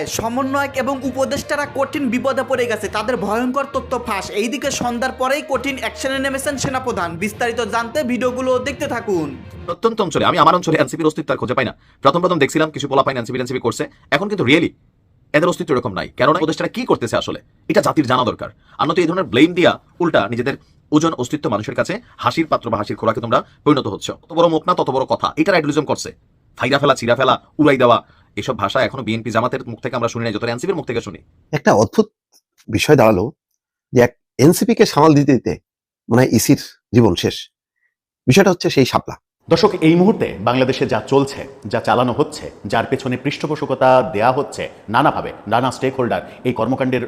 ভাই সমন্বয়ক এবং উপদেষ্টারা কঠিন বিপদে পড়ে গেছে। তাদের ভয়ঙ্কর তথ্য ফাঁস। এইদিকে সন্ধ্যার পরেই কঠিন অ্যাকশনে নেমেছেন সেনাপ্রধান। বিস্তারিত জানতে ভিডিওগুলো দেখতে থাকুন। প্রত্যন্ত অঞ্চলে, আমি আমার অঞ্চলে এনসিপির অস্তিত্ব খুঁজে পাই না। প্রথম প্রথম দেখছিলাম কিছু পোলা পাইন এনসিপি এনসিপি করছে। এখন কিন্তু রিয়েলি এদের অস্তিত্ব এরকম নাই। কেননা উপদেষ্টারা কি করতেছে আসলে? এটা জাতির জানা দরকার। আর নয়তো এই ধরনের ব্লেম দিয়া উল্টা নিজেদের ওজন অস্তিত্ব মানুষের কাছে হাসির পাত্র বা হাসির খোরাকে তোমরা পরিণত হচ্ছ। তত বড় মুখ না, তত বড় কথা। এটা রাইডলিজম করছে। ফাইরা ফেলা চিরা ফেলা, উড়াই দেওয়া এসব ভাষা এখনও বিএনপি জামাতের মুখ থেকে আমরা শুনি না যত এনসিপির মুখ থেকে শুনি। একটা অদ্ভুত বিষয় দাঁড়াল যে এক এনসিপি কে সামাল দিতে দিতে মনে ইসির জীবন শেষ। বিষয়টা হচ্ছে সেই শাপলা। দর্শক, এই মুহূর্তে বাংলাদেশে যা চলছে, যা চালানো হচ্ছে, যার পেছনে পৃষ্ঠপোষকতা দেয়া হচ্ছে নানাভাবে, নানা স্টেক হোল্ডার এই কর্মকাণ্ডের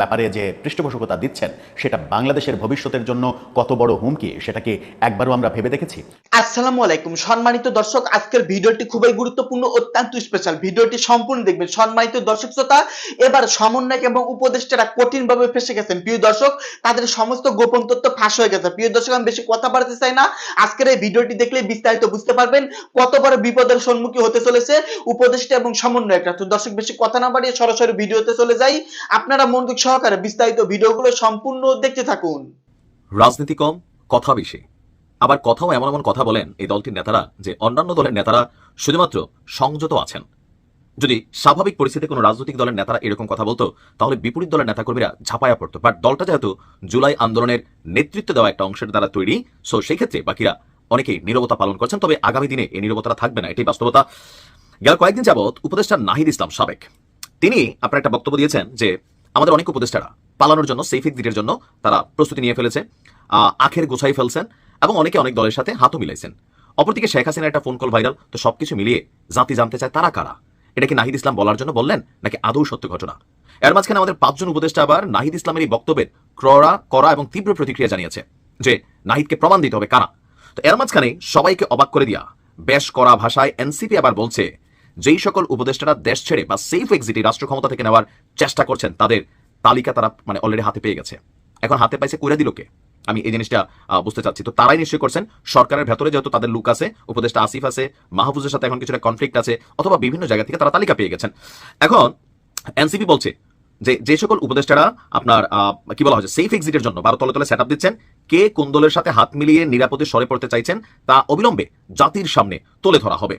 ব্যাপারে যে পৃষ্ঠপোষকতা দিচ্ছেন, সেটা বাংলাদেশের ভবিষ্যতের জন্য কত বড় হুমকি সেটা কি একবারও আমরা ভেবে দেখেছি। আসসালামু আলাইকুম। সম্মানিত দর্শক, আজকের ভিডিওটি খুবই গুরুত্বপূর্ণ, অত্যন্ত স্পেশাল ভিডিওটি সম্পূর্ণ দেখবেন। সম্মানিত দর্শক শ্রোতা, এবার সমন্বয়ক এবং উপদেষ্টারা কঠিনভাবে ফেসে গেছেন। প্রিয় দর্শক, তাদের সমস্ত গোপন তথ্য ফাঁস হয়ে গেছে। প্রিয় দর্শক, আমি বেশি কথা বাড়াতে চাই না। আজকের এই ভিডিওটি দেখলে বিস্তারিত বুঝতে পারবেন কত বড় বিপদের সম্মুখীন হতে চলেছে উপদেষ্টা এবং সমন্বয়করা। তো দর্শক, বেশি কথা না বাড়িয়ে সরাসরি ভিডিওতে চলে যাই। আপনারা মনোযোগ সহকারে বিস্তারিত ভিডিওগুলো সম্পূর্ণ দেখতে থাকুন। রাজনীতি কম, কথা বেশি। আবার কথাও এমন এমন কথা বলেন এই দলটির নেতারা যে অন্যান্য দলের নেতারা শুধুমাত্র সংযত আছেন। যদি স্বাভাবিক পরিস্থিতিতে কোনো রাজনৈতিক দলের নেতারা এরকম কথা বলতো, তাহলে বিপরীত দলের নেতাকর্মীরা ঝাঁপায়া পড়তো। বাট দলটা যেহেতু জুলাই আন্দোলনের নেতৃত্ব দেওয়া একটা অংশের দ্বারা তৈরি সো সেই ক্ষেত্রে বাকিরা অনেকেই নীরবতা পালন করছেন, তবে আগামী দিনে এই নীরবতাটা থাকবে না, এটাই বাস্তবতা। গেল কয়েকদিন যাবৎ উপদেষ্টা নাহিদ ইসলাম সাবেক, তিনি আপনার একটা বক্তব্য দিয়েছেন যে, আমাদের অনেক উপদেষ্টারা পালানোর জন্য সেফ এক্সিটের জন্য তারা প্রস্তুতি নিয়ে ফেলেছে আখের গোছাই ফেলছেন এবং অনেকে অনেক দলের সাথে হাতও মিলাইছেন। অপরদিকে শেখ হাসিনার একটা ফোন কল ভাইরাল তো সবকিছু মিলিয়ে জাতি জানতে চায় তারা কারা? এটা কি নাহিদ ইসলাম বলার জন্য বললেন, নাকি আদৌ সত্য ঘটনা? এর মাঝখানে আমাদের পাঁচজন উপদেষ্টা আবার নাহিদ ইসলামের এই বক্তব্যের ক্রড়া করা এবং তীব্র প্রতিক্রিয়া জানিয়েছে যে, নাহিদকে প্রমাণ দিতে হবে কারা? তো এর মাঝখানে সবাইকে অবাক করে দিয়া বেশ করা ভাষায় এনসিপি আবার বলছে, যেই সকল উপদেষ্টারা দেশ ছেড়ে বা সেফ এক্সিটে রাষ্ট্র ক্ষমতা থেকে নেওয়ার চেষ্টা করছেন, তাদের তালিকা তারা মানে অলরেডি হাতে পেয়ে গেছে। এখন হাতে পাইছে করে দিল কে? আমি এই জিনিসটা বুঝতে চাচ্ছি। তো তারাই নিশ্চয়ই করছেন। সরকারের ভেতরে যেহেতু তাদের লুক আছে, উপদেষ্টা আসিফ আছে, মাহফুজের সাথে এখন কিছুটা কনফ্লিক্ট আছে, অথবা বিভিন্ন জায়গা থেকে তারা তালিকা পেয়ে গেছেন। এখন এনসিপি বলছে যে যে সকল উপদেষ্টারা আপনার কি বলা হচ্ছে সেফ এক্সিটের জন্য বারো তলে তলে সেট দিচ্ছেন, কে কোন দলের সাথে হাত মিলিয়ে নিরাপদে সরে পড়তে চাইছেন, তা অবিলম্বে জাতির সামনে তুলে ধরা হবে।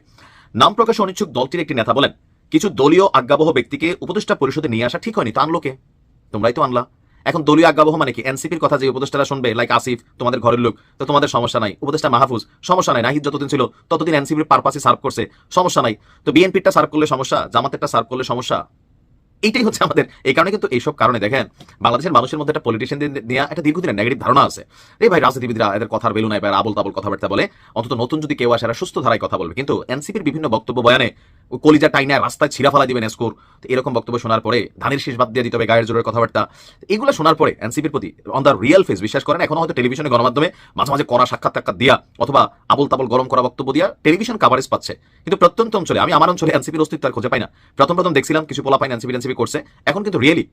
নাম প্রকাশে অনিচ্ছুক দলটির একটি নেতা বলেন, কিছু দলীয় আজ্ঞাবহ ব্যক্তিকে উপদেষ্টা পরিষদে নিয়ে আসা ঠিক হয়নি, তো আনলো কে? তোমরাই তো আনলা। এখন দলীয় আজ্ঞাবহ মানে কি? এনসিপির কথা যে উপদেষ্টারা শুনবে লাইক আসিফ, তোমাদের ঘরের লোক, তো তোমাদের সমস্যা নাই। উপদেষ্টা মাহফুজ, সমস্যা নাই, নাহিদ যতদিন ছিল, ততদিন এনসিপির পারপাসে সার্ভ করছে, সমস্যা নাই। তো বিএনপিটা সার্ভ করলে সমস্যা, জামাতেরটা সার্ভ করলে সমস্যা? এইটাই হচ্ছে আমাদের। এই কারণে কিন্তু এইসব কারণে দেখেন, বাংলাদেশের মানুষের মধ্যে একটা পলিটিশিয়ান নিয়ে একটা দীর্ঘদিনের নেগেটিভ ধারণা আছে। এই ভাই রাজনীতিবিদরা এদের কথার বেলু নাই বা আবল তাবল কথাবার্তা বলে, অন্তত নতুন যদি কেউ আসে সুস্থ ধারায় কথা বলবে। কিন্তু এনসিপির বিভিন্ন বক্তব্য বয়ানে কলিজা টাইনা রাস্তায় ছিঁড়া ফেলা দিবেন স্কোর এরকম বক্তব্য শোনার পরে ধানের শীষ বাদ দিয়ে দিতে হবে গায়ের জোরের কথাবার্তা। এগুলো শোনার পরে এনসিপির প্রতি অন দ্য রিয়েল ফেস বিশ্বাস করেন, এখনও হয়তো টেলিভিশনে গণমাধ্যমে মাঝে মাঝে করা সাক্ষাৎ টাক্ষাৎ দিয়া অথবা আবল তাবল গরম করা বক্তব্য দিয়া টেলিভিশন কাভারেজ পাচ্ছে। কিন্তু প্রত্যন্ত অঞ্চলে, আমি আমার অঞ্চলে এনসিপির অস্তিত্ব আর খুঁজে পাই না। প্রথম প্রথম দেখছিলাম, কিছু পোলা পাইন এনসিপি এনসিপি করছে। এখন কিন্তু রিয়েলি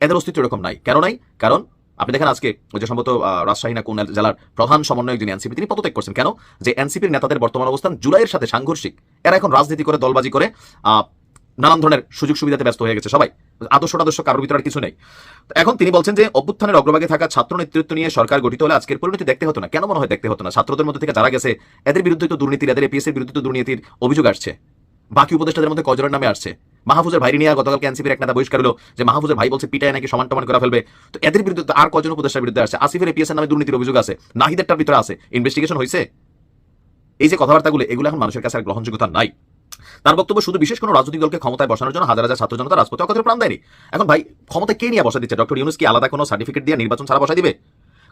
এদের অস্তিত্ব এরকম নাই। কেন নাই? কারণ আপনি দেখেন আজকে যে সম্ভবত রাজশাহী না কোন জেলার প্রধান সমন্বয়ক যিনি এনসিপি, তিনি পদত্যাগ করছেন। কেন? যে এনসিপির নেতাদের বর্তমান অবস্থান জুলাইয়ের সাথে সাংঘর্ষিক। এরা এখন রাজনীতি করে, দলবাজি করে নানান ধরনের সুযোগ সুবিধাতে ব্যস্ত হয়ে গেছে সবাই। আদর্শ আদর্শ কারোর ভিতরে কিছু নেই। এখন তিনি বলছেন যে, অভ্যুত্থানের অগ্রভাগে থাকা ছাত্র নেতৃত্ব নিয়ে সরকার গঠিত হলে আজকের পরিণতি দেখতে হতো না। কেন মনে হয় দেখতে হতো না? ছাত্রদের মধ্যে থেকে যারা গেছে, এদের বিরুদ্ধে তো দুর্নীতির, এদের এপিএস এর বিরুদ্ধে তো দুর্নীতির অভিযোগ আসছে। বাকি উপদেষ্টাদের মধ্যে কজনের নামে আসছে? মাহফুজের ভাই নিয়ে গতকালকে এনসিপির এক নেতা বহিষ্কার হলো যে মাহফুজের ভাই বলছে পিটায় নাকি সমান টমান করে ফেলবে। তো এদের বিরুদ্ধে আর কজন উপদেষ্টার বিরুদ্ধে আসছে? আসিফের এপিএস নামে দুর্নীতির অভিযোগ আছে, নাহিদেরটার ভিতরে আছে। ইনভেস্টিগেশন হয়েছে এই যে কথাবার্তাগুলো, এগুলো এখন মানুষের কাছে আর গ্রহণযোগ্যতা নাই। তার বক্তব্য শুধু বিশেষ কোনো রাজনৈতিক দলকে ক্ষমতায় বসানোর জন্য হাজার হাজার ছাত্র জনতা রাজপথে অকথের প্রাণ দেয়নি। এখন ভাই, ক্ষমতায় কে নিয়ে বসা দিচ্ছে? ডক্টর ইউনুস কি আলাদা কোনো সার্টিফিকেট দিয়ে নির্বাচন ছাড়া বসা দিবে?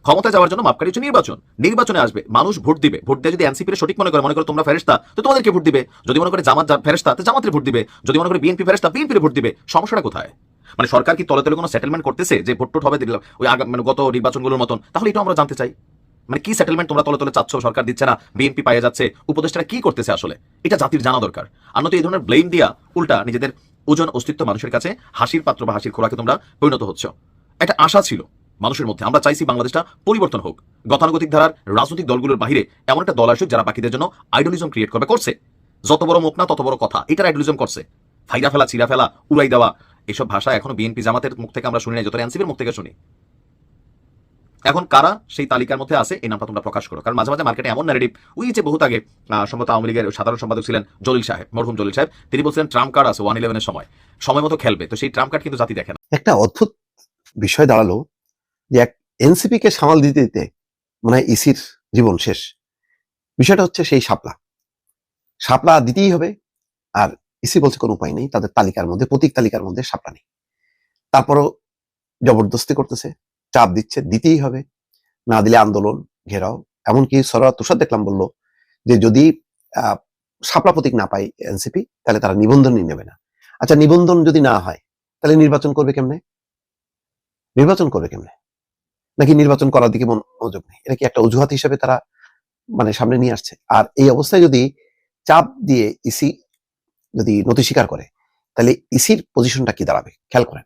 ক্ষমতায় যাওয়ার জন্য মাপকারি হচ্ছে নির্বাচন। নির্বাচনে আসবে, মানুষ ভোট দিবে। ভোট দিয়ে যদি এনসিপি সঠিক মনে করে মনে করে তোমরা ফেরেস্তা তো তোমাদেরকে ভোট দিবে। যদি মনে করে জামাত ফেরেস্তা তো জামাতের ভোট দিবে। যদি মনে করে বিএনপি ফেরেস্তা বিএনপির ভোট দিবে। সমস্যাটা কোথায়? মানে সরকার কি তলে তলে কোনো সেটেলমেন্ট করতেছে যে ভোট টোট হবে দিলাম ওই মানে গত নির্বাচনগুলোর মতন? তাহলে এটা আমরা জানতে চাই। মানে কি সেটেলমেন্ট তোমরা তলে তলে চাচ্ছ? সরকার দিচ্ছে না, বিএনপি পাইয়ে যাচ্ছে। উপদেষ্টারা কি করতেছে আসলে? এটা জাতির জানা দরকার। আর নয়তো এই ধরনের ব্লেম দিয়া উল্টা নিজেদের ওজন অস্তিত্ব মানুষের কাছে হাসির পাত্র বা হাসির খোরাকে তোমরা পরিণত হচ্ছ। একটা আশা ছিল। মানুষের মধ্যে। আমরা চাইছি বাংলাদেশটা পরিবর্তন হোক। গতানুগতিক ধারার রাজনৈতিক দলগুলোর বাইরে এমন একটা দল আসুক যারা বাকিদের জন্য আইডলিজম ক্রিয়েট করবে, করছে। যত বড় মুখ না, তত বড় কথা। এটার আইডলিজম করছে। ফাইরা ফেলা চিরা ফেলা, উড়াই দেওয়া, এসব ভাষা এখনও বিএনপি জামাতের মুখ থেকে আমরা শুনি না যতটা এনসিপির মুখ থেকে শুনি। এখন কারা সেই তালিকার মধ্যে আছে, এই নামটা তোমরা প্রকাশ করো। কারণ মাঝে মাঝে মার্কেটে এমন ন্যারেটিভ ওই যে বহুত আগে সম্ভবত আওয়ামী লীগের সাধারণ সম্পাদক ছিলেন জলিল সাহেব, মরহুম জলিল সাহেব, তিনি বলছিলেন ট্রাম্প কার্ড আছে ওয়ান ইলেভেনের সময়। সময় মতো খেলবে। তো সেই ট্রাম্প কার্ড কিন্তু জাতি দেখে না। একটা অদ্ভুত বিষয় দাঁড়াল যে এক এনসিপি কে সামাল দিতে দিতে মানে হয় ইসির জীবন শেষ। বিষয়টা হচ্ছে সেই শাপলা। শাপলা দিতেই হবে আর ইসি বলছে কোনো উপায় নেই, তাদের তালিকার মধ্যে, প্রতীক তালিকার মধ্যে শাপলা নেই। তারপরও জবরদস্তি করতেছে, চাপ দিচ্ছে, দিতেই হবে। না দিলে আন্দোলন ঘেরাও। এমনকি সরোয়া তুষার দেখলাম বলল যে যদি শাপলা প্রতীক না পায় এনসিপি, তাহলে তারা নিবন্ধনই নেবে না। আচ্ছা নিবন্ধন যদি না হয়, তাহলে নির্বাচন করবে কেমনে? নির্বাচন করবে কেমনে? নাকি নির্বাচন করার দিকে মনোযোগ নেই? এটা কি একটা অজুহাত হিসেবে তারা মানে সামনে নিয়ে আসছে? আর এই অবস্থায় যদি চাপ দিয়ে ইসি যদি নথি স্বীকার করে, তাহলে ইসির পজিশনটা কি দাঁড়াবে? খেয়াল করেন।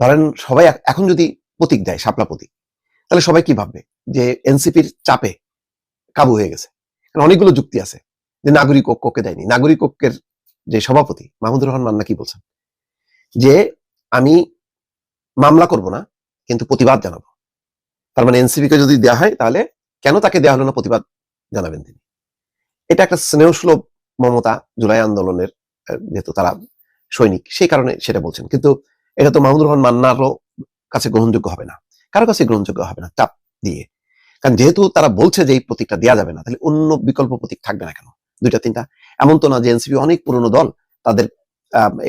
ধরেন সবাই এখন যদি প্রতীক দেয়, শাপলা প্রতীক, তাহলে সবাই কি ভাববে? যে এনসিপির চাপে কাবু হয়ে গেছে। অনেকগুলো যুক্তি আছে যে নাগরিক ঐক্যকে দেয়নি। নাগরিক ঐক্যের যে সভাপতি মাহমুদুর রহমান মান্না কি বলছেন? যে আমি মামলা করব না, কিন্তু প্রতিবাদ জানাব। তার মানে এনসিপি কে যদি দেওয়া হয়, তাহলে কেন তাকে দেওয়া হলো না প্রতিবাদ জানাবেন তিনি? এটা একটা স্নেহসুলভ মমতা জুলাই আন্দোলনের যেহেতু তারা সৈনিক, সেই কারণে সেটা বলছেন। কিন্তু এটা তো মাহমুদুর রহমান মান্নারও কাছে গ্রহণযোগ্য হবে না। কারও কাছে গ্রহণযোগ্য হবে না চাপ দিয়ে। কারণ যেহেতু তারা বলছে যে এই প্রতীকটা দেওয়া যাবে না, তাহলে অন্য বিকল্প প্রতীক থাকবে না কেন? দুইটা, তিনটা। এমন তো না যে এনসিপি অনেক পুরনো দল, তাদের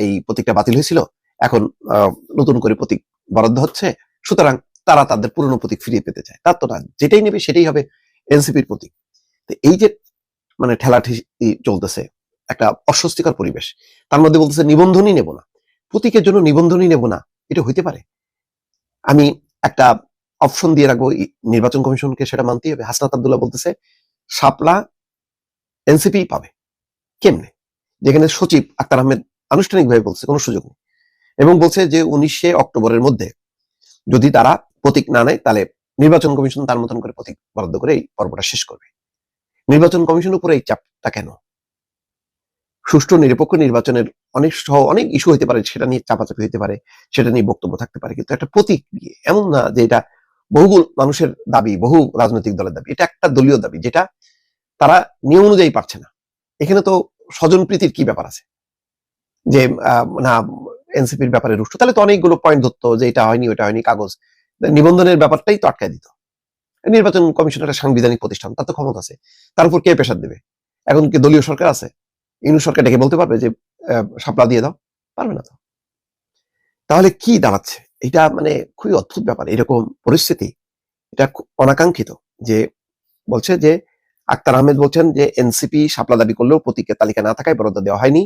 এই প্রতীকটা বাতিল হয়েছিল, এখন নতুন করে প্রতীক বরাদ্দ হচ্ছে। সুতরাং তারা তাদের পুরনো প্রতীক ফিরিয়ে পেতে চায়। তার তো না, যেটাই নেবে সেটাই হবে এনসিপির প্রতীক। তো এই যে মানে ঠেলাঠি চলতেছে, একটা অস্বস্তিকর পরিবেশ, তার মধ্যে বলতেছে নিবন্ধনই নেব না। প্রতীকের জন্য নিবন্ধনই নেব না, এটা হইতে পারে। আমি একটা অপশন দিয়ে রাখব নির্বাচন কমিশনকে সেটা মানতেই হবে। হাসনাত আব্দুল্লাহ বলতেছে, শাপলা এনসিপি পাবে। কেমনে? যেখানে সচিব আক্তার আহমেদ আনুষ্ঠানিকভাবে বলছে, কোনো সুযোগ নেই। এবং বলছে যে উনিশে অক্টোবরের মধ্যে যদি তারা প্রতীক না নেয়, তাহলে নির্বাচন কমিশন তার মতন করে প্রতীক বরাদ্দ করে এই পর্বটা শেষ করবে। নির্বাচন কমিশনের উপরে এই চাপটা কেন? সুষ্ঠু, নিরপেক্ষ নির্বাচনের অনেক সহ অনেক ইস্যু হতে পারে, সেটা নিয়ে চাপাচাপি হতে পারে, সেটা নিয়ে বক্তব্য থাকতে পারে, কিন্তু একটা প্রতীক নিয়ে, এমন না যে এটা বহু মানুষের দাবি, বহু রাজনৈতিক দলের দাবি, এটা একটা দলীয় দাবি, যেটা তারা নিয়ম অনুযায়ী পারছে না। এখানে তো স্বজন প্রীতির কি ব্যাপার আছে? যে না, এনসিপির ব্যাপারে রুষ্ট, তাহলে তো অনেকগুলো পয়েন্ট ধরতো যে এটা হয়নি, ওটা হয়নি, কাগজ। নিবন্ধনের ব্যাপারটাই তো আটকায় দিত। নির্বাচন কমিশন একটা সাংবিধানিক প্রতিষ্ঠান, তার তো ক্ষমতা আছে। তার উপর কে প্রেশার দেবে? এখন কি দলীয় সরকার আছে? ইনু সরকার ডেকে বলতে পারবে যে শাপলা দিয়ে দাও? পারবে না তো। তাহলে কি দাঁড়াচ্ছে? এটা মানে খুবই অদ্ভুত ব্যাপার। এরকম পরিস্থিতি, এটা অনাকাঙ্ক্ষিত যে বলছে যে, আক্তার আহমেদ বলছেন যে, এনসিপি সাপলা দাবি করলেও প্রতীকের তালিকা না থাকায় বরাদ্দ দেওয়া হয়নি।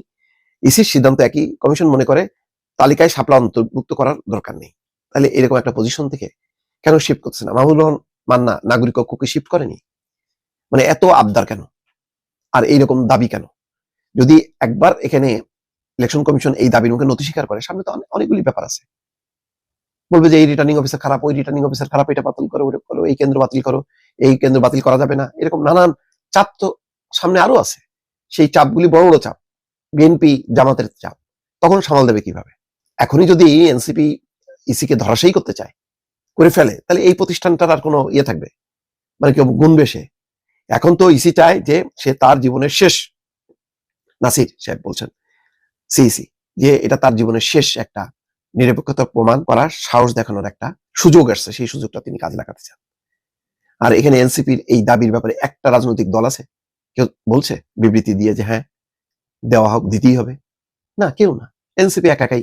ইসির সিদ্ধান্ত একই। কমিশন মনে করে তালিকায় সাপলা অন্তর্ভুক্ত করার দরকার নেই। তাহলে এরকম একটা পজিশন থেকে কেন শিফট করছে না? মাহমুদ রহমান মান্না নাগরিক ঐক্যকে শিফট করেনি? মানে এত আবদার কেন? আর এইরকম দাবি কেন? যদি একবার এখানে ইলেকশন কমিশন এই দাবির মুখে নথি স্বীকার করে, সামনে তো অনেকগুলি ব্যাপার আছে। বলবে যে এই রিটার্নিং অফিসার খারাপ, ওই রিটার্নিং অফিসার খারাপ, এটা বাতিল করো ওটা করো, এই কেন্দ্র বাতিল করো, এই কেন্দ্র বাতিল করা যাবে না। এরকম নানান চাপ তো সামনে আরও আছে। সেই চাপগুলি বড় বড় চাপ। বিএনপি জামাতের চাপ। তখন সামাল দেবে কীভাবে? এখনই যদি এনসিপি ইসি কে ধরাশায়ী করতে চায়, করে ফেলে, তাহলে এই প্রতিষ্ঠানটার আর কোনো ইয়ে থাকবে? মানে কেউ গুনবে সে? এখন তো ইসি চায় যে সে তার জীবনের শেষ, নাসির সাহেব বলছেন সিইসি যে এটা তার জীবনের শেষ একটা নিরপেক্ষতা প্রমাণ করার সাহস দেখানোর একটা সুযোগ আসছে, সেই সুযোগটা তিনি কাজে লাগাতে চান। আর এখানে এনসিপির এই দাবির ব্যাপারে একটা রাজনৈতিক দল আছে, কেউ বলছে বিবৃতি দিয়ে যে হ্যাঁ দেওয়া হোক, দিতেই হবে। না, কেউ না এনসিপি একাকাই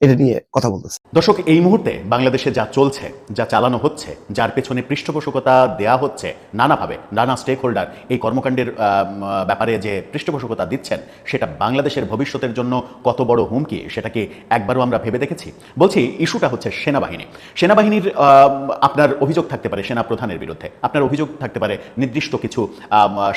এটা নিয়ে কথা বলতেছে। দর্শক, এই মুহূর্তে বাংলাদেশে যা চলছে, যা চালানো হচ্ছে, যার পেছনে পৃষ্ঠপোষকতা দেয়া হচ্ছে নানাভাবে, নানা স্টেক হোল্ডার এই কর্মকাণ্ডের ব্যাপারে যে পৃষ্ঠপোষকতা দিচ্ছেন, সেটা বাংলাদেশের ভবিষ্যতের জন্য কত বড় হুমকি, সেটাকে একবারও আমরা ভেবে দেখেছি। বলছি, ইস্যুটা হচ্ছে সেনাবাহিনী। সেনাবাহিনীর আপনার অভিযোগ থাকতে পারে সেনা প্রধানের বিরুদ্ধে। আপনার অভিযোগ থাকতে পারে নির্দিষ্ট কিছু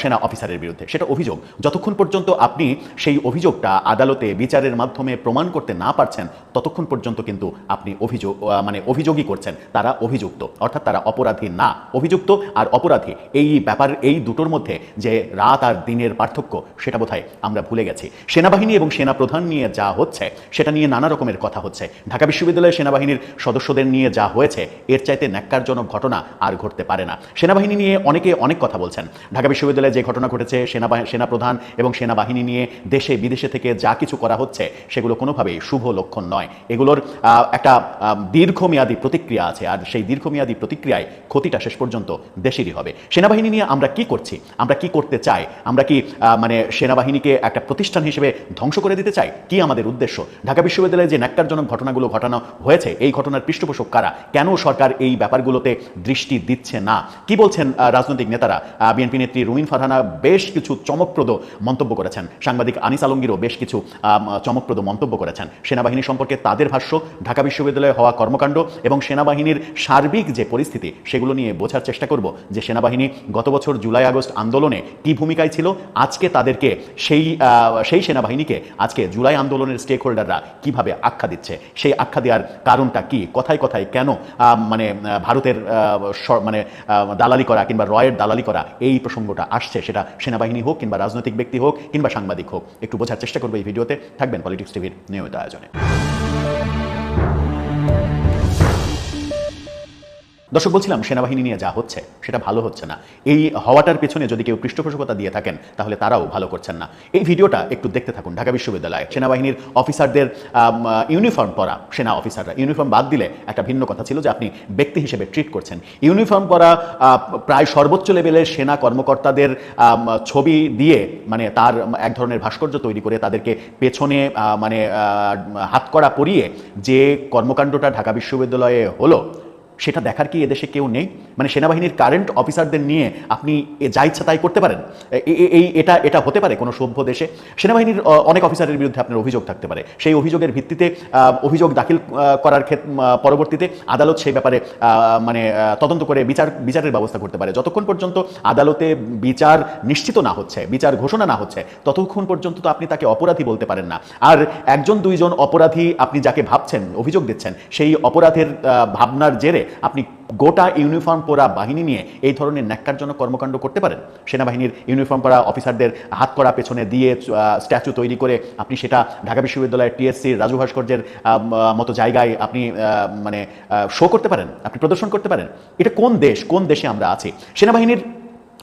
সেনা অফিসারের বিরুদ্ধে। সেটা অভিযোগ। যতক্ষণ পর্যন্ত আপনি সেই অভিযোগটা আদালতে বিচারের মাধ্যমে প্রমাণ করতে না পারছেন ততক্ষণ পর্যন্ত কিন্তু আপনি অভিযোগ মানে অভিযোগই করছেন, তারা অভিযুক্ত, অর্থাৎ তারা অপরাধী না, অভিযুক্ত আর অপরাধী। এই ব্যাপার, এই দুটোর মধ্যে যে রাত আর দিনের পার্থক্য, সেটা বোধহয় আমরা ভুলে গেছি। সেনাবাহিনী এবং সেনা প্রধান নিয়ে যা হচ্ছে, সেটা নিয়ে নানা রকমের কথা হচ্ছে। ঢাকা বিশ্ববিদ্যালয়ের সেনাবাহিনীর সদস্যদের নিয়ে যা হয়েছে, এর চাইতে ন্যাক্কারজনক ঘটনা আর ঘটতে পারে না। সেনাবাহিনী নিয়ে অনেকে অনেক কথা বলছেন। ঢাকা বিশ্ববিদ্যালয়ে যে ঘটনা ঘটেছে সেনাবাহিনী সেনাপ্রধান এবং সেনাবাহিনী নিয়ে দেশে বিদেশে থেকে যা কিছু করা হচ্ছে, সেগুলো কোনোভাবেই শুভ লক্ষণ নয়। এগুলোর আহ, একটা দীর্ঘমেয়াদী প্রতিক্রিয়া আছে আর সেই দীর্ঘমেয়াদী প্রতিক্রিয়ায় ক্ষতিটা শেষ পর্যন্ত দেশেরই হবে। সেনাবাহিনী নিয়ে আমরা কি করছি? আমরা কি করতে চাই? আমরা কি মানে সেনাবাহিনীকে একটা প্রতিষ্ঠান হিসেবে ধ্বংস করে দিতে চাই? কি আমাদের উদ্দেশ্য? ঢাকা বিশ্ববিদ্যালয়ে যে ন্যাক্কারজনক ঘটনাগুলো ঘটানো হয়েছে এই ঘটনার পৃষ্ঠপোষক কারা? কেন সরকার এই ব্যাপারগুলোতে দৃষ্টি দিচ্ছে না? কি বলছেন রাজনৈতিক নেতারা? বিএনপি নেত্রী রুমিন ফারহানা বেশ কিছু চমকপ্রদ মন্তব্য করেছেন। সাংবাদিক আনিস আলমগীরও বেশ কিছু চমকপ্রদ মন্তব্য করেছেন। সেনাবাহিনী সম্পর্কে তাদের ভাষ্য, ঢাকা বিশ্ববিদ্যালয়ে হওয়া কর্মকাণ্ড এবং সেনাবাহিনীর সার্বিক যে পরিস্থিতি, সেগুলো নিয়ে বোঝার চেষ্টা করব যে সেনাবাহিনী গত বছর জুলাই, আগস্ট আন্দোলনে কি ভূমিকায় ছিল, আজকে তাদেরকে সেই সেই সেনাবাহিনীকে আজকে জুলাই আন্দোলনের স্টেক হোল্ডাররা কীভাবে আখ্যা দিচ্ছে, সেই আখ্যা দেওয়ার কারণটা কি, কথায় কথায়, কেন মানে ভারতের মানে দালালি করা কিংবা রয়ের দালালি করা, এই প্রসঙ্গটা আসছে, সেটা সেনাবাহিনী হোক কিংবা রাজনৈতিক ব্যক্তি হোক কিংবা সাংবাদিক হোক, একটু বোঝার চেষ্টা করব এই ভিডিওতে, থাকবেন পলিটিক্স টিভির নিয়মিত আয়োজনে। দর্শক, বলছিলাম সেনাবাহিনী নিয়ে যা হচ্ছে, সেটা ভালো হচ্ছে না। এই হওয়াটার পেছনে যদি কেউ পৃষ্ঠপোষকতা দিয়ে থাকেন, তাহলে তারাও ভালো করছেন না। এই ভিডিওটা একটু দেখতে থাকুন ঢাকা বিশ্ববিদ্যালয়ে। সেনাবাহিনীর অফিসারদের ইউনিফর্ম পরা সেনা অফিসাররা। ইউনিফর্ম বাদ দিলে একটা ভিন্ন কথা ছিল যে আপনি ব্যক্তি হিসেবে ট্রিট করছেন। ইউনিফর্ম পরা প্রায় সর্বোচ্চ লেভেলের সেনা কর্মকর্তাদের ছবি দিয়ে মানে তার এক ধরনের ভাস্কর্য তৈরি করে তাদেরকে পেছনে মানে হাতকড়া পরিয়ে যে কর্মকাণ্ডটা ঢাকা বিশ্ববিদ্যালয়ে হলো সেটা দেখার কি এদেশে কেউ নেই? মানে সেনাবাহিনীর কারেন্ট অফিসারদের নিয়ে আপনি যা ইচ্ছা তাই করতে পারেন। এই, এটা এটা হতে পারে কোনো সভ্য দেশে। সেনাবাহিনীর অনেক অফিসারের বিরুদ্ধে আপনার অভিযোগ থাকতে পারে। সেই অভিযোগের ভিত্তিতে অভিযোগ দাখিল করার ক্ষেত্রে পরবর্তীতে আদালত সেই ব্যাপারে মানে তদন্ত করে বিচার, বিচারের ব্যবস্থা করতে পারে। যতক্ষণ পর্যন্ত আদালতে বিচার নিশ্চিত না হচ্ছে, বিচার ঘোষণা না হচ্ছে, ততক্ষণ পর্যন্ত তো আপনি তাকে অপরাধী বলতে পারেন না। আর একজন, দুইজন অপরাধী আপনি যাকে ভাবছেন, অভিযোগ দিচ্ছেন, সেই অপরাধের ভাবনার জেরে আপনি গোটা ইউনিফর্ম পরা বাহিনী নিয়ে এই ধরনের ন্যাক্কারজনক কর্মকাণ্ড করতে পারেন। সেনাবাহিনীর ইউনিফর্ম পরা অফিসারদের হাত করা পেছনে দিয়ে স্ট্যাচু তৈরি করে আপনি সেটা ঢাকা বিশ্ববিদ্যালয়ের টিএসসির রাজু ভাস্কর্যের মতো জায়গায় আপনি মানে শো করতে পারেন, আপনি প্রদর্শন করতে পারেন। এটা কোন দেশ? কোন দেশে আমরা আছি? সেনাবাহিনীর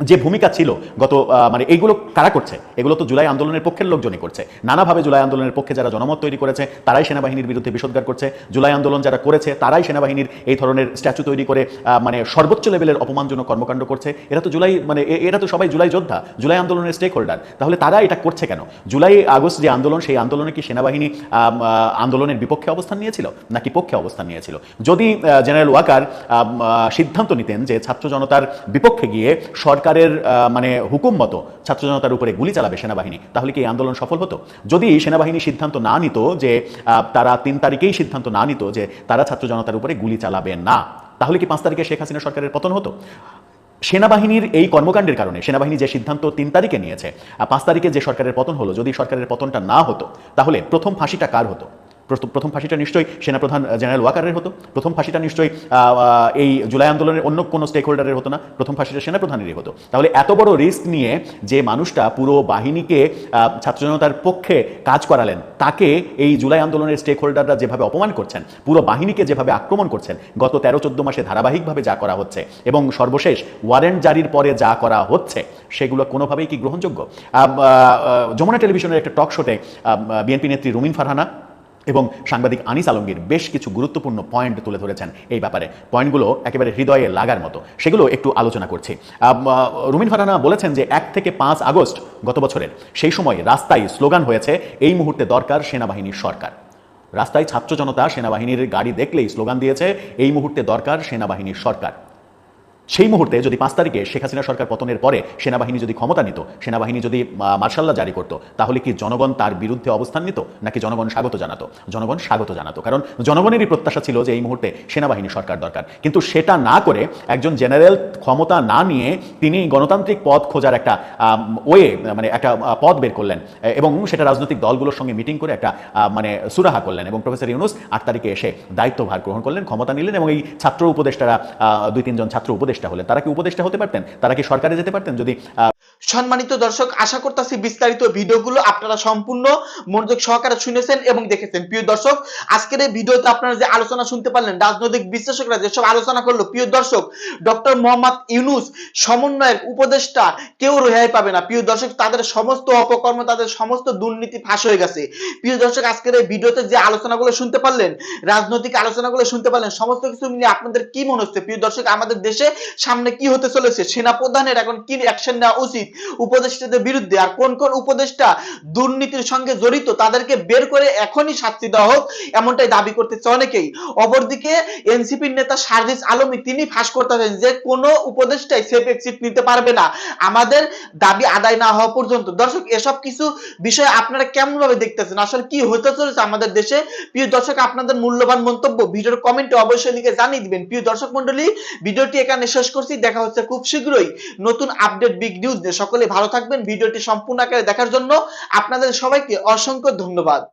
যে ভূমিকা ছিল গত মানে এইগুলো কারা করছে? এগুলো তো জুলাই আন্দোলনের পক্ষের লোকজনই করছে। নানাভাবে জুলাই আন্দোলনের পক্ষে যারা জনমত তৈরি করেছে, তারাই সেনাবাহিনীর বিরুদ্ধে বিষোদ্গার করছে। জুলাই আন্দোলন যারা করেছে, তারাই সেনাবাহিনীর এই ধরনের স্ট্যাচু তৈরি করে মানে সর্বোচ্চ লেভেলের অপমানজনক কর্মকাণ্ড করছে। এরা তো জুলাই মানে এরা তো সবাই জুলাই যোদ্ধা, জুলাই আন্দোলনের স্টেক হোল্ডার তাহলে তারা এটা করছে কেন? জুলাই আগস্ট যে আন্দোলন, সেই আন্দোলনে কি সেনাবাহিনী আন্দোলনের বিপক্ষে অবস্থান নিয়েছিল? নাকি পক্ষে অবস্থান নিয়েছিল? যদি জেনারেল ওয়াকার সিদ্ধান্ত নিতেন যে ছাত্র জনতার বিপক্ষে গিয়ে সরকারের মানে হুকুম মতো ছাত্র জনতার উপরে গুলি চালাবে সেনাবাহিনী, তাহলে কি এই আন্দোলন সফল হতো? যদি সেনাবাহিনী সিদ্ধান্ত না নিত যে তারা তিন তারিখেই সিদ্ধান্ত না নিত যে, তারা ছাত্র জনতার উপরে গুলি চালাবে না, তাহলে কি পাঁচ তারিখে শেখ হাসিনা সরকারের পতন হতো? সেনাবাহিনীর এই কর্মকাণ্ডের কারণে সেনাবাহিনী যে সিদ্ধান্ত তিন তারিখে নিয়েছে পাঁচ তারিখে যে সরকারের পতন হলো, যদি সরকারের পতনটা না হতো, তাহলে প্রথম ফাঁসিটা কার হতো? প্রথম- ফাঁসিটা নিশ্চয়ই সেনাপ্রধান জেনারেল ওয়াকারের হতো। প্রথম ফাঁসিটা নিশ্চয়ই এই জুলাই আন্দোলনের অন্য কোনো স্টেক হোল্ডারের হতো না। প্রথম ফাঁসিটা সেনাপ্রধানেরই হতো। তাহলে এত বড় রিস্ক নিয়ে যে মানুষটা পুরো বাহিনীকে আহ, ছাত্র জনতার পক্ষে কাজ করালেন তাকে এই জুলাই আন্দোলনের স্টেক হোল্ডাররা যেভাবে অপমান করছেন পুরো বাহিনীকে যেভাবে আক্রমণ করছেন গত তেরো চোদ্দ মাসে ধারাবাহিকভাবে যা করা হচ্ছে এবং সর্বশেষ ওয়ারেন্ট জারির পরে যা করা হচ্ছে সেগুলো কোনোভাবেই কি গ্রহণযোগ্য? যমুনা টেলিভিশনের একটা টক শোতে বিএনপি নেত্রী রুমিন ফারহানা এবং সাংবাদিক আনিস আলমগীর বেশ কিছু গুরুত্বপূর্ণ পয়েন্ট তুলে ধরেছেন এই ব্যাপারে। পয়েন্টগুলো একেবারে হৃদয়ে লাগার মতো। সেগুলো একটু আলোচনা করছি। রুমিন ফারহানা বলেছেন যে এক থেকে পাঁচ আগস্ট গত বছরের সেই সময় রাস্তায় স্লোগান হয়েছে, এই মুহূর্তে দরকার সেনাবাহিনীর সরকার। রাস্তায় ছাত্র জনতা সেনাবাহিনীর গাড়ি দেখলেই স্লোগান দিয়েছে, এই মুহূর্তে দরকার সেনাবাহিনীর সরকার। সেই মুহূর্তে যদি পাঁচ তারিখে শেখ হাসিনা সরকার পতনের পরে সেনাবাহিনী যদি ক্ষমতা নিত সেনাবাহিনী যদি আহ, মার্শাল্লাহ জারি করত তাহলে কি জনগণ তার বিরুদ্ধে অবস্থান নিত নাকি জনগণ স্বাগত জানাতো? জনগণ স্বাগত জানাতো। কারণ জনগণেরই প্রত্যাশা ছিল যে এই মুহূর্তে সেনাবাহিনী সরকার দরকার। কিন্তু সেটা না করে একজন জেনারেল ক্ষমতা না নিয়ে তিনি গণতান্ত্রিক পথ খোঁজার একটা ওয়ে মানে একটা পথ বের করলেন। এবং সেটা রাজনৈতিক দলগুলোর সঙ্গে মিটিং করে একটা মানে সুরাহা করলেন। এবং প্রফেসর ইউনুস আট তারিখে এসে দায়িত্বভার গ্রহণ করলেন ক্ষমতা নিলেন এবং এই ছাত্র উপদেষ্টারা দুই তিনজন ছাত্র উপদেষ্টা হলেন। তারা কি উপদেষ্টা হতে পারতেন? তারা কি সরকারে যেতে পারতেন? যদি সম্মানিত দর্শক, আশা করতেছি বিস্তারিত ভিডিওগুলো আপনারা সম্পূর্ণ মনোযোগ সহকারে শুনেছেন এবং দেখেছেন। প্রিয় দর্শক, আজকের এই ভিডিওতে আপনারা যে আলোচনা শুনতে পারলেন, রাজনৈতিক বিশ্লেষকরা যেসব আলোচনা করল, প্রিয় দর্শক, ডক্টর মোহাম্মদ ইউনুস সমন্বয়ের উপদেষ্টা, কেউ রেহাই পাবে না। প্রিয় দর্শক, তাদের সমস্ত অপকর্ম, তাদের সমস্ত দুর্নীতি ফাঁস হয়ে গেছে। প্রিয় দর্শক, আজকের এই ভিডিওতে যে আলোচনাগুলো শুনতে পারলেন, রাজনৈতিক আলোচনাগুলো শুনতে পারলেন, সমস্ত কিছু মিলিয়ে আপনাদের কি মনে হচ্ছে? প্রিয় দর্শক, আমাদের দেশে সামনে কি হতে চলেছে? সেনা প্রধানের এখন কি অ্যাকশন নেওয়া উচিত? উপদেষ্টাদের বিরুদ্ধে আর কোন কোন উপদেষ্টা দুর্নীতির সঙ্গে জড়িত তাদেরকে বের করে এখনই শাস্তি দেওয়া হোক এমনটাই দাবি করতেছে অনেকেই। অপরদিকে এনসিপির নেতা সার্জিস আলমী তিনি ফাঁস করতেছেন যে কোনো উপদেষ্টাই সেফ এক্সিট নিতে পারবে না। আমাদের দাবি আদায় না হওয়া পর্যন্ত। দর্শক, এসব কিছু বিষয় আপনারা কেমন ভাবে দেখতেছেন? আসলে কি হতে চলেছে আমাদের দেশে? প্রিয় দর্শক, আপনাদের মূল্যবান মন্তব্য ভিডিওর কমেন্টে অবশ্যই লিখে জানিয়ে দিবেন। প্রিয় দর্শক মন্ডলী ভিডিওটি এখানে শেষ করছি। দেখা হচ্ছে খুব শীঘ্রই নতুন আপডেট বিগ নিউজ নিয়ে। সকলে ভালো থাকবেন। ভিডিওটি সম্পূর্ণ আকারে দেখার জন্য আপনাদের সবাইকে অসংখ্য ধন্যবাদ।